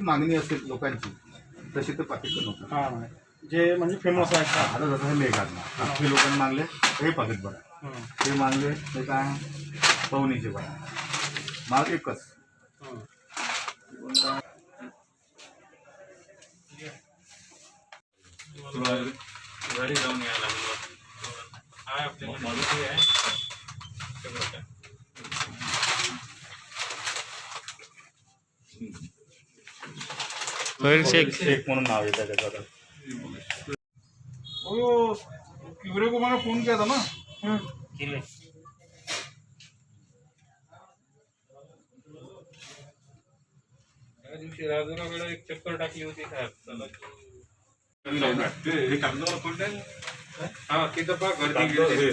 मागणी असेल लोकांची. तशी ते पाकिट बनवतात हा जे म्हणजे फ़ेमस आहे का आता जसं हे मेघात हे. लोकांनी मागले हे पाकिट बघा हं, ते मागले ते काय? पवनीचे बघा माल एकच. घरी जाऊन यायला लागलो. काय आपल्याला माहिती आहे? शेख म्हणून नाव येतं त्याच्यावर हो किवरे को मला फ़ोन किया था ना? केले. त्या दिवशी राजुराकडे एक चक्कर टाकली होती साहेब. हा तिथं पहा गर्दी गेली.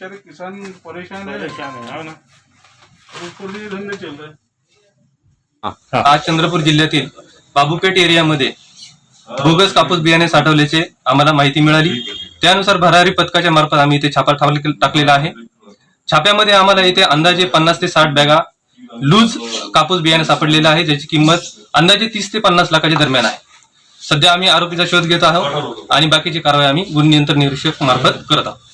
बेचारे किसान परेशान है परेशान है, हो ना. और ऊपर से ये धंधे चल रहे हैं आज चंद्रपूर जिल्ह्यातील बाबूपेठ एरियामध्ये बोगस कापूस बियाणे साठवल्याचे आम्हाला माहिती मिळाली. त्यानुसार भरारी पथकाच्या मार्फत आम्ही इथे छापा टाकलेला आहे. छाप्यामध्ये आम्हाला इथे अंदाजे पन्नास ते साठ बॅगा लूज कापूस बियाणे सापडलेलं आहे ज्याची किंमत अंदाजे तीस ते पन्नास लाखाच्या दरम्यान आहे. सध्या आम्ही आरोपीचा शोध घेत आहोत आणि बाकीची कारवाई आम्ही गुन्हे नियंत्रण निरीक्षक मार्फत करत आहोत.